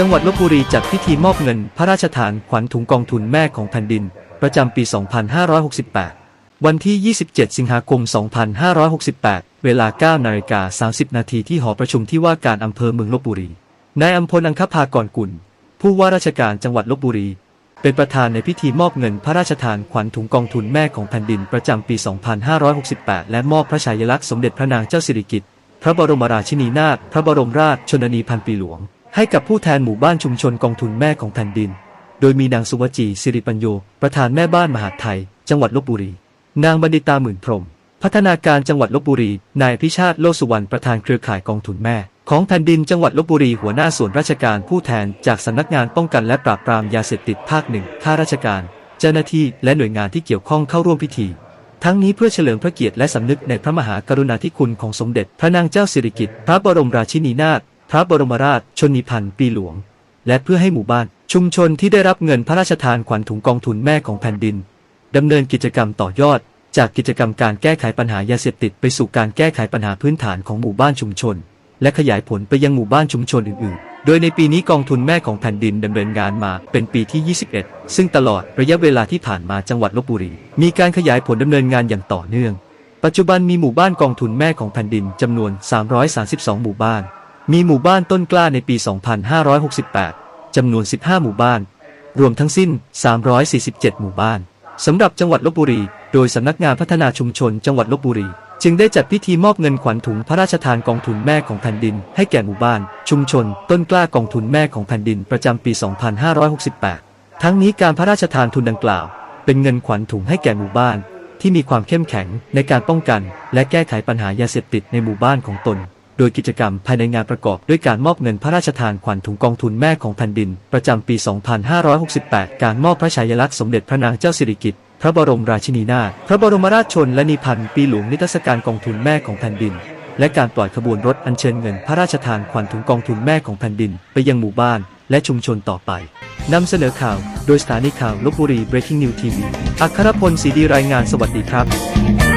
จังหวัดลบบุรีจัดพิธีมอบเงิน พระราชทานขวัญถุงกองทุนแม่ของแผ่นดิน ประจำปี 2568 วันที่ 27 สิงหาคม 2568 เวลา 9 นาฬิกา 30 นาทีที่หอประชุมที่ว่าการอำเภอเมืองลบบุรี นายอัมพลอังคภากรกุล ผู้ว่าราชการจังหวัดลบบุรี เป็นประธานในพิธีมอบเงินพระราชทานขวัญถุงกองทุนแม่ของแผ่นดินประจำปี 2568 และมอบพระฉายาลักษณ์สมเด็จพระนางเจ้าสิริกิติ์ พระบรมราชินีนาถ พระบรมราชชนนีพันปีหลวง ให้กับผู้แทนหมู่บ้านชุมชนกองทุนแม่ของแผ่นดิน โดยมีนางสุวจีสิริปัญโย ประธานแม่บ้านมหาดไทย จังหวัดลบบุรี นางบันดิตาหมื่นพรหมพัฒนาการจังหวัดลบบุรี นายพิชาติโลสุวรรณประธานเครือข่ายกองทุนแม่ ของแผ่นดินจังหวัดลบบุรีหัวหน้าส่วนราชการผู้แทนจากสำนักงานป้องกันและปราบปรามยาเสพติดภาคหนึ่งข้าราชการ เจ้าหน้าที่และหน่วยงานที่เกี่ยวข้องเข้าร่วมพิธีทั้งนี้เพื่อเฉลิมพระเกียรติและสำนึกในพระมหากรุณาธิคุณของสมเด็จ พระนางเจ้าสิริกิติ์พระบรมราชินีนาถ พระบรมราชชนนีพันปีหลวง และเพื่อให้หมู่บ้านชุมชนที่ได้รับเงินพระราชทานขวัญถุงกองทุนแม่ของแผ่นดินดำเนินกิจกรรมต่อยอด จากกิจกรรมการแก้ไขปัญหายาเสพติดไปสู่การแก้ไขปัญหาพื้นฐานของหมู่บ้านชุมชน และขยายผลไปยังหมู่บ้านชุมชนอื่น ๆโดยในปีนี้กองทุนแม่ของแผ่นดินดำเนินงานมาเป็นปีที่ 21 ซึ่งตลอดระยะเวลาที่ผ่านมาจังหวัดลบบุรี มีการขยายผลดำเนินงานอย่างต่อเนื่อง ปัจจุบันมีหมู่บ้านกองทุนแม่ของแผ่นดินจำนวน 332 หมู่บ้าน มีหมู่บ้านต้นกล้าในปี 2568 จำนวน 15 หมู่บ้าน รวมทั้งสิ้น 347 หมู่บ้าน สำหรับจังหวัดลบบุรี โดยสำนักงานพัฒนาชุมชนจังหวัดลบบุรี จึงได้จัดพิธีมอบเงินขวัญถุงพระราชทานกองทุนแม่ของแผ่นดิน ให้แก่หมู่บ้าน ชุมชน ต้นกล้ากองทุนแม่ของแผ่นดินประจำปี 2568 ทั้งนี้การพระราชทานทุนดังกล่าว เป็นเงินขวัญถุงให้แก่หมู่บ้าน ที่มีความเข้มแข็งในการป้องกัน และแก้ไขปัญหายาเสพติดในหมู่บ้านของตน โดยกิจกรรมภายในงานประกอบด้วยการมอบเงินพระราชทานขวัญถุงกองทุนแม่ของแผ่นดิน ประจำปี 2568 การมอบพระฉายาลักษณ์สมเด็จพระนางเจ้าสิริกิติ์พระบรมราชินีนาถพระบรมราชชนและนีพันปีหลวงนิทรรศการกองทุนแม่ของแผ่นดิน และการปล่อยขบวนรถอัญเชิญเงินพระราชทานขวัญถุงกองทุนแม่ของแผ่นดิน ไปยังหมู่บ้านและชุมชนต่อไปนำเสนอข่าว โดยสถานีข่าวลบบุรี Breaking News TV อัครพลศรีดีรายงานสวัสดีครับ